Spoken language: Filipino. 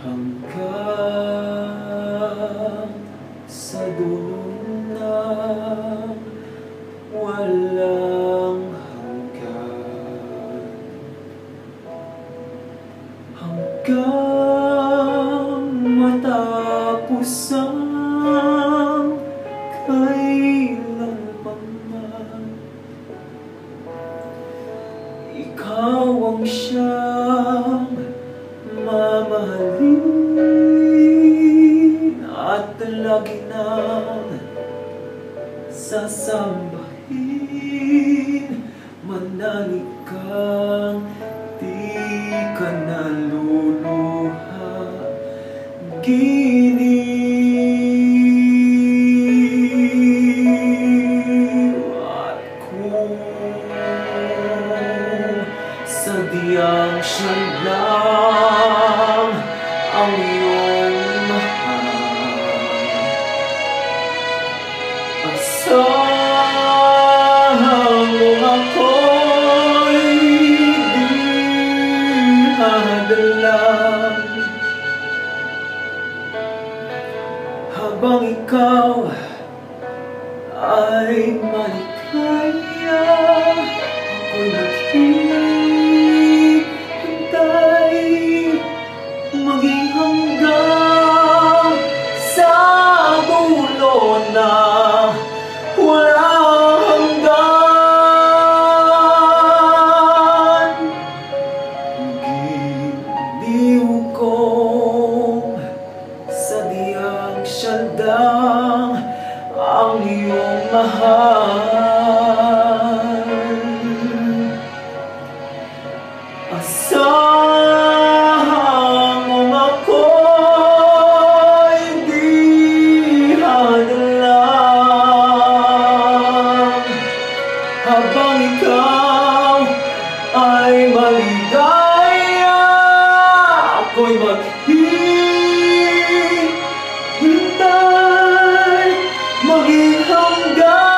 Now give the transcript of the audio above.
hanggang sa dulo walang hanggan hanggang matapos ang kailan pa ikaw ang siyang mamahalin at lagi nang sasambahin manalig kang di ka naluluha. Giniw at kung sadyang siya lang Asahan mo ako'y di hahadlang Habang ikaw ay maligaya sandang ang iyong mahal. Asahan mong ako'y di hanalang habang ikaw ay maligaya ako'y maghihirap tới một nghìn không gỡ